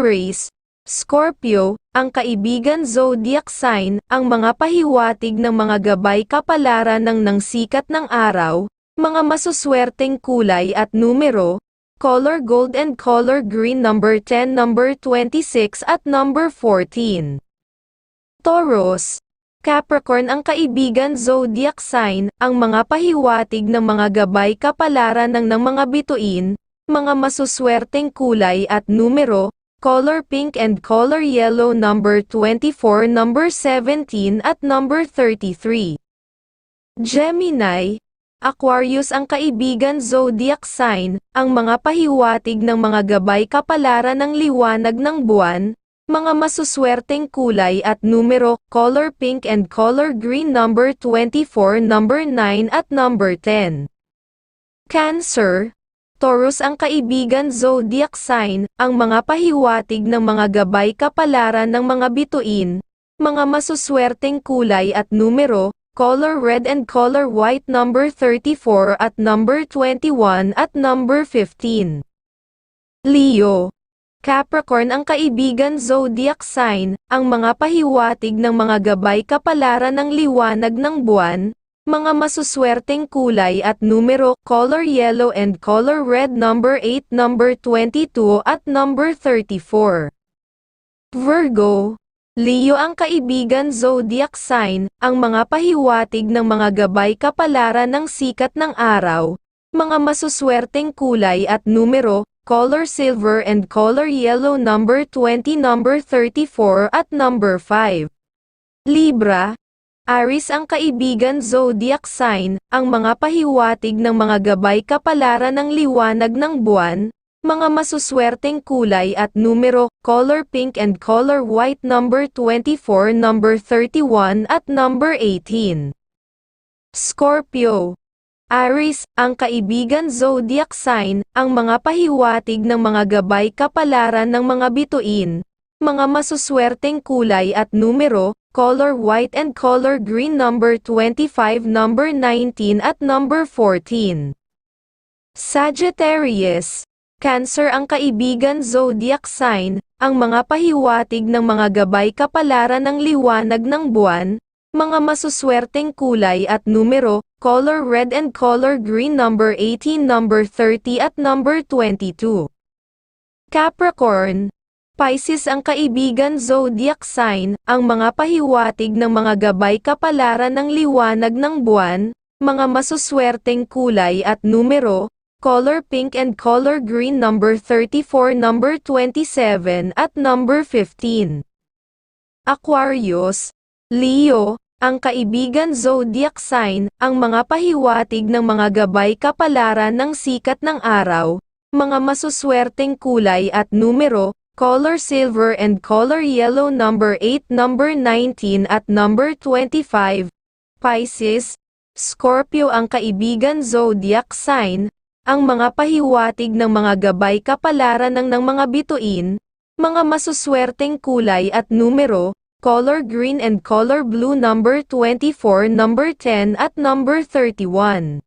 Aries, Scorpio, ang kaibigan zodiac sign, ang mga pahiwatig ng mga gabay kapalaran ng nang sikat ng araw, mga masuswerteng kulay at numero, color gold and color green number 10, number 26 at number 14. Taurus, Capricorn ang kaibigan zodiac sign, ang mga pahiwatig ng mga gabay kapalaran ng ng mga bituin, mga masuswerteng kulay at numero, color pink and color yellow number 24, number 17 at number 33. Gemini, Aquarius ang kaibigan zodiac sign, ang mga pahiwatig ng mga gabay kapalaran ng liwanag ng buwan, mga masuswerteng kulay at numero, color pink and color green number 24, number 9 at number 10. Cancer, Taurus ang kaibigan zodiac sign, ang mga pahiwatig ng mga gabay kapalaran ng mga bituin, mga masuswerteng kulay at numero, color red and color white number 34 at number 21 at number 15. Leo, Capricorn ang kaibigan zodiac sign, ang mga pahiwatig ng mga gabay kapalaran ng liwanag ng buwan, mga masuswerteng kulay at numero, color yellow and color red number 8, number 22 at number 34. Virgo, Leo ang kaibigan zodiac sign, ang mga pahiwatig ng mga gabay kapalaran ng sikat ng araw, mga masuswerteng kulay at numero, color silver and color yellow number 20, number 34 at number 5. Libra, Aris ang kaibigan zodiac sign, ang mga pahiwatig ng mga gabay kapalaran ng liwanag ng buwan, mga masuswerteng kulay at numero, color pink and color white number 24, number 31 at number 18. Scorpio Aries, ang kaibigan zodiac sign, ang mga pahiwatig ng mga gabay kapalaran ng mga bituin, mga masuswerteng kulay at numero, color white and color green number 25, number 19 at number 14. Sagittarius, Cancer ang kaibigan zodiac sign, ang mga pahiwatig ng mga gabay kapalaran ng liwanag ng buwan, mga masuswerteng kulay at numero, color red and color green number 18, number 30 at number 22. Capricorn, Pisces ang kaibigan zodiac sign, ang mga pahiwatig ng mga gabay kapalaran ng liwanag ng buwan, mga masuswerteng kulay at numero, color pink and color green number 34, number 27 at number 15. Aquarius, Leo, ang kaibigan zodiac sign, ang mga pahiwatig ng mga gabay kapalaran ng sikat ng araw, mga masuswerteng kulay at numero, color silver and color yellow number 8, number 19 at number 25. Pisces, Scorpio ang kaibigan zodiac sign, ang mga pahiwatig ng mga gabay kapalaran ng ng mga bituin, mga masuswerteng kulay at numero, color green and color blue number 24, number 10 at number 31.